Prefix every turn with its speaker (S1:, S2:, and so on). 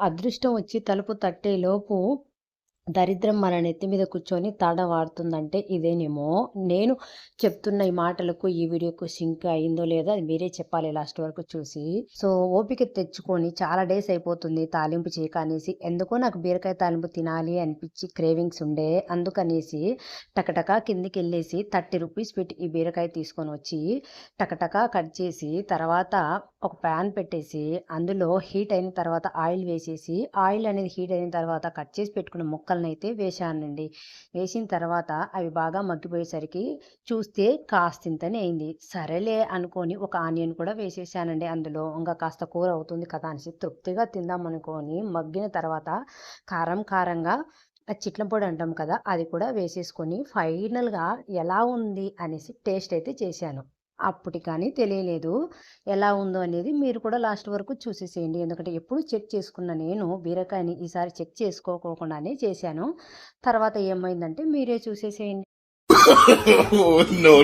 S1: అదృష్టం వచ్చి తలుపు తట్టేలోపు దరిద్రం మన నెత్తి మీద కూర్చొని తడవాడుతుందంటే ఇదేనేమో. నేను చెప్తున్న ఈ మాటలకు ఈ వీడియోకు సింక్ అయిందో లేదో అది మీరే చెప్పాలి లాస్ట్ వరకు చూసి. సో ఓపిక తెచ్చుకొని చాలా డేస్ అయిపోతుంది తాలింపు చేయక అనేసి ఎందుకో నాకు బీరకాయ తాలింపు తినాలి అనిపించి క్రేవింగ్స్ ఉండే. అందుకనేసి టకటకా కిందికి వెళ్ళేసి థర్టీ రూపీస్ పెట్టి ఈ బీరకాయ తీసుకొని వచ్చి టకటకా కట్ చేసి తర్వాత ఒక ప్యాన్ పెట్టేసి అందులో హీట్ అయిన తర్వాత ఆయిల్ వేసేసి ఆయిల్ అనేది హీట్ అయిన తర్వాత కట్ చేసి పెట్టుకున్న ముక్కలను అయితే వేసానండి వేసిన తర్వాత అవి బాగా మగ్గిపోయేసరికి చూస్తే కాస్తింతనే అయింది సరేలే అనుకొని ఒక ఆనియన్ కూడా వేసేసానండి అందులో. ఇంకా కాస్త కూర అవుతుంది కదా అనేసి తృప్తిగా తిందాం అనుకొని మగ్గిన తర్వాత కారం కారంగా చిట్లం పొడి అంటాం కదా అది కూడా వేసేసుకొని ఫైనల్గా ఎలా ఉంది అనేసి టేస్ట్ అయితే చేశాను. అప్పటి కానీ తెలియలేదు ఎలా ఉందో అనేది మీరు కూడా లాస్ట్ వరకు చూసేసేయండి ఎందుకంటే ఎప్పుడు చెక్ చేసుకున్న నేను బీరకాయని ఈసారి చెక్ చేసుకోకుండానే చేశాను తర్వాత ఏమైందంటే మీరే చూసేసేయండి
S2: Oh, no.